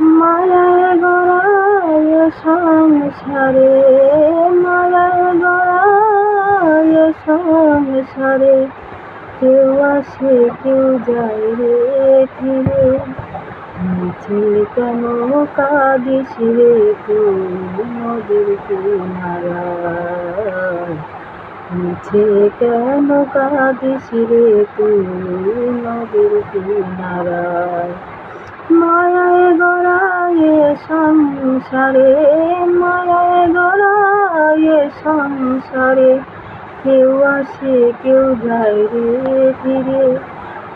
মায়ায় গড়ায় সংসারে মায়ায় গড়ায় সংসারে। কেউ আসে, কেউ যায় রে ফিরে। মিছে কেন কাঁদিস রে তুই, নদীর কিনারায় মিছে কেন কাঁদিস রে তুই, নদীর কিনারায় সংসারে, মায়ায় গড়ায় সংসারে। কেউ আসে, কেউ যায় রে ফিরে।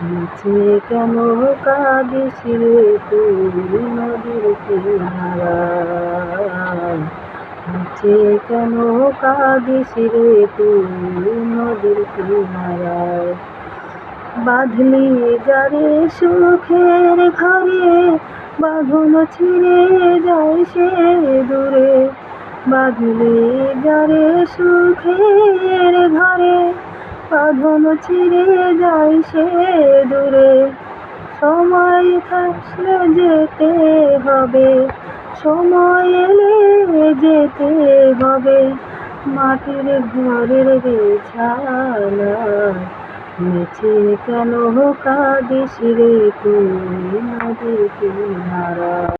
নিচে কেন কাঁদিস তুই নদীর কিনারায় নিচে কেন কাঁদিস রে তুই নদীর কিনারায় বাঁধলি যারে সুখের ঘরে বাঁধন ছিঁড়ে যায় সে দূরে, বাঁধলি যারে সুখের ঘরে বাঁধন ছিঁড়ে যায় সে দূরে। সময় থাকলে যেতে হবে, সময় এলে যেতে হবে, মাটির ঘরের বিছানা মিছে কেন কাঁদিস রে তুই নদীর কিনারা?